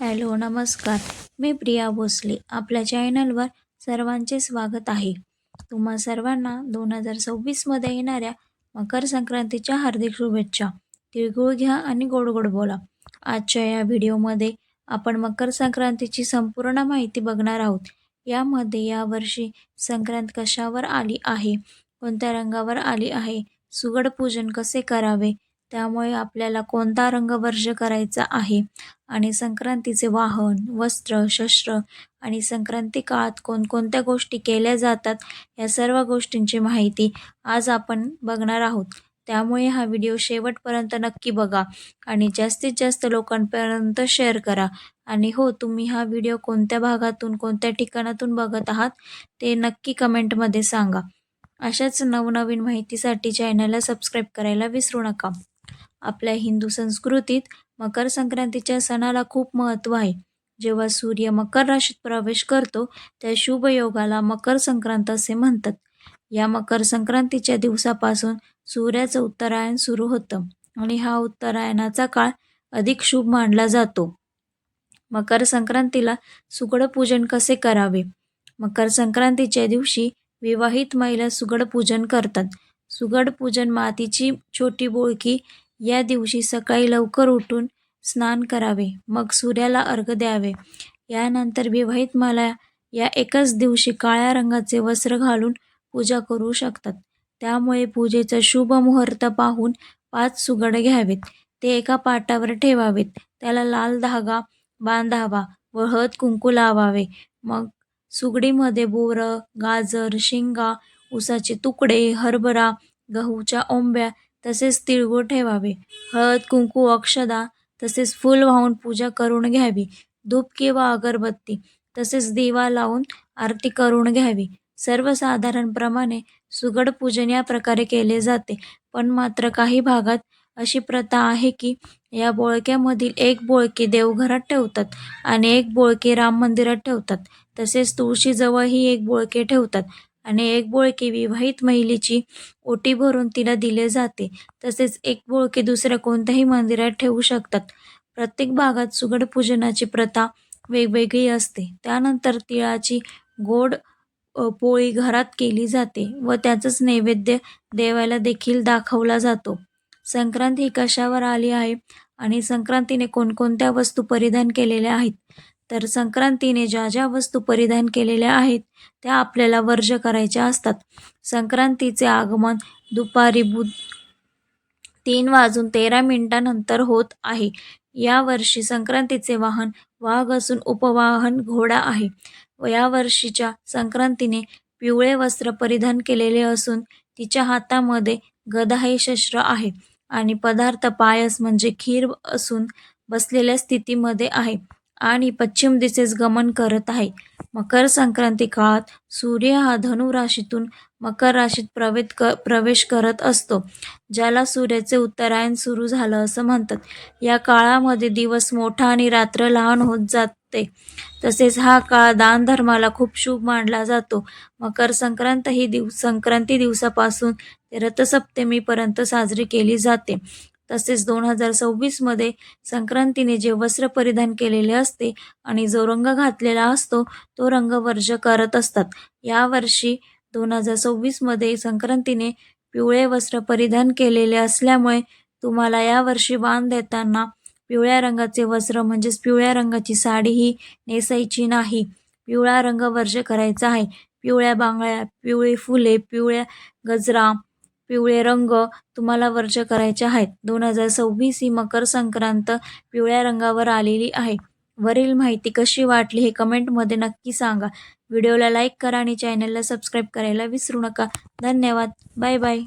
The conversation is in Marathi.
हॅलो नमस्कार. मी प्रिया भोसले. आपल्या चॅनलवर सर्वांचे स्वागत आहे. तुम्हा सर्वांना दोन हजार सव्वीसमध्ये येणाऱ्या मकर संक्रांतीच्या हार्दिक शुभेच्छा. तिळगुळ घ्या आणि गोड गोड बोला. आजच्या या व्हिडिओमध्ये आपण मकर संक्रांतीची संपूर्ण माहिती बघणार आहोत. यामध्ये यावर्षी संक्रांत कशावर आली आहे? कोणत्या रंगावर आली आहे? सुगड पूजन कसे करावे? त्यामुळे आपल्याला कोणता रंग वर्ज करायचा आहे? आणि संक्रांतीचे वाहन वस्त्र शस्त्र आणि संक्रांती काळात कोणकोणत्या गोष्टी केल्या जातात या सर्व गोष्टींची माहिती आज आपण बघणार आहोत. त्यामुळे हा व्हिडिओ शेवटपर्यंत नक्की बघा आणि जास्तीत जास्त लोकांपर्यंत शेअर करा. आणि हो तुम्ही हा व्हिडिओ कोणत्या भागातून कोणत्या ठिकाणातून बघत आहात ते नक्की कमेंटमध्ये सांगा. अशाच नवनवीन माहितीसाठी चॅनलला सबस्क्राईब करायला विसरू नका. आपल्या हिंदू संस्कृतीत मकर संक्रांतीच्या सणाला खूप महत्त्व आहे. जेव्हा सूर्य मकर राशीत प्रवेश करतो त्या शुभ योगाला मकर संक्रांत असे म्हणतात. या मकर संक्रांतीच्या दिवसापासून सूर्याचं उत्तरायण सुरू होतं आणि हा उत्तरायणाचा काळ अधिक शुभ मानला जातो. मकर संक्रांतीला सुगड पूजन कसे करावे? मकर संक्रांतीच्या दिवशी विवाहित महिला सुगड पूजन करतात. सुगड पूजन मातीची छोटी बोळकी या दिवशी सकाळी लवकर उठून स्नान करावे. मग सूर्याला अर्घ द्यावे. यानंतर विवाहित मला या एकाच दिवशी काळ्या रंगाचे वस्त्र घालून पूजा करू शकतात. त्यामुळे पूजेचा शुभ मुहूर्त पाहून पाच सुगड घ्यावेत. ते एका पाटावर ठेवावेत. त्याला लाल धागा बांधावा व हळद कुंकू लावावे. मग सुगडीमध्ये बोरं गाजर शेंगा उसाचे तुकडे हरभरा गहूच्या ओंब्या तसेच तिळगूळ ठेवावे. हळद कुंकू अक्षदा तसेच फूल वाहून पूजा करून घ्यावी. धूप किंवा अगरबत्ती तसेच दिवा लावून आरती करून घ्यावी. सर्वसाधारणप्रमाणे सुगड पूजन या प्रकारे केले जाते. पण मात्र काही भागात अशी प्रथा आहे की या बोळक्यामधील एक बोळके देवघरात ठेवतात आणि एक बोळके राम मंदिरात ठेवतात. तसेच तुळशीजवळही एक बोळके ठेवतात. आणि एक बोळके विवाहित महिलेची ओटी भरून तिला दिले जाते. तसेच एक बोळके दुसऱ्या कोणत्याही मंदिरात ठेवू शकतात. प्रत्येक भागात सुगड पूजनाची प्रथा वेगवेगळी असते. त्यानंतर तिळाची गोड पोळी घरात केली जाते व त्याचंच नैवेद्य देवाला देखील दाखवला जातो. संक्रांत ही कशावर आली आहे आणि संक्रांतीने कोणकोणत्या वस्तू परिधान केलेल्या आहेत? तर संक्रांतीने ज्या ज्या वस्तू परिधान केलेल्या आहेत त्या आपल्याला वर्ज करायच्या असतात. संक्रांतीचे आगमन दुपारी बुध तीन वाजून तेरा मिनिटांनंतर होत आहे. यावर्षी संक्रांतीचे वाहन वाघ असून उपवाहन घोडा आहे. व यावर्षीच्या संक्रांतीने पिवळे वस्त्र परिधान केलेले असून तिच्या हातामध्ये गदा हे शस्त्र आहे आणि पदार्थ पायस म्हणजे खीर असून बसलेल्या स्थितीमध्ये आहे. आणि पश्चिम दिशेस गमन करत आहे. मकर संक्रांती काळात सूर्य हा धनु राशीतून मकर राशीत प्रवेश क प्रवेश करत असतो ज्याला सूर्याचे उत्तरायण सुरू झालं असं म्हणतात. या काळामध्ये दिवस मोठा आणि रात्र लहान होत जाते. तसेच हा काळ दानधर्माला खूप शुभ मानला जातो. मकर संक्रांत ही दिव संक्रांती दिवसापासून ते रथसप्तमीपर्यंत साजरी केली जाते. तसेच दोन हजार सव्वीसमध्ये संक्रांतीने जे वस्त्र परिधान केलेले असते आणि जो रंग घातलेला असतो तो रंग वर्ज करत असतात. यावर्षी दोन हजार सव्वीसमध्ये संक्रांतीने पिवळे वस्त्र परिधान केलेले असल्यामुळे तुम्हाला यावर्षी वाण देताना पिवळ्या रंगाचे वस्त्र म्हणजेच पिवळ्या रंगाची साडी ही नेसायची नाही. पिवळा रंग वर्ज करायचा आहे. पिवळ्या बांगड्या पिवळी फुले पिवळ्या गजरा पिवळे रंग तुम्हाला वर्ज करायचे आहेत. दोन हजार सव्वीस ही मकर संक्रांत पिवळ्या रंगावर आलेली आहे. वरील माहिती कशी वाटली हे कमेंटमध्ये नक्की सांगा. व्हिडिओला लाईक करा आणि चॅनलला सबस्क्राईब करायला विसरू नका. धन्यवाद. Bye bye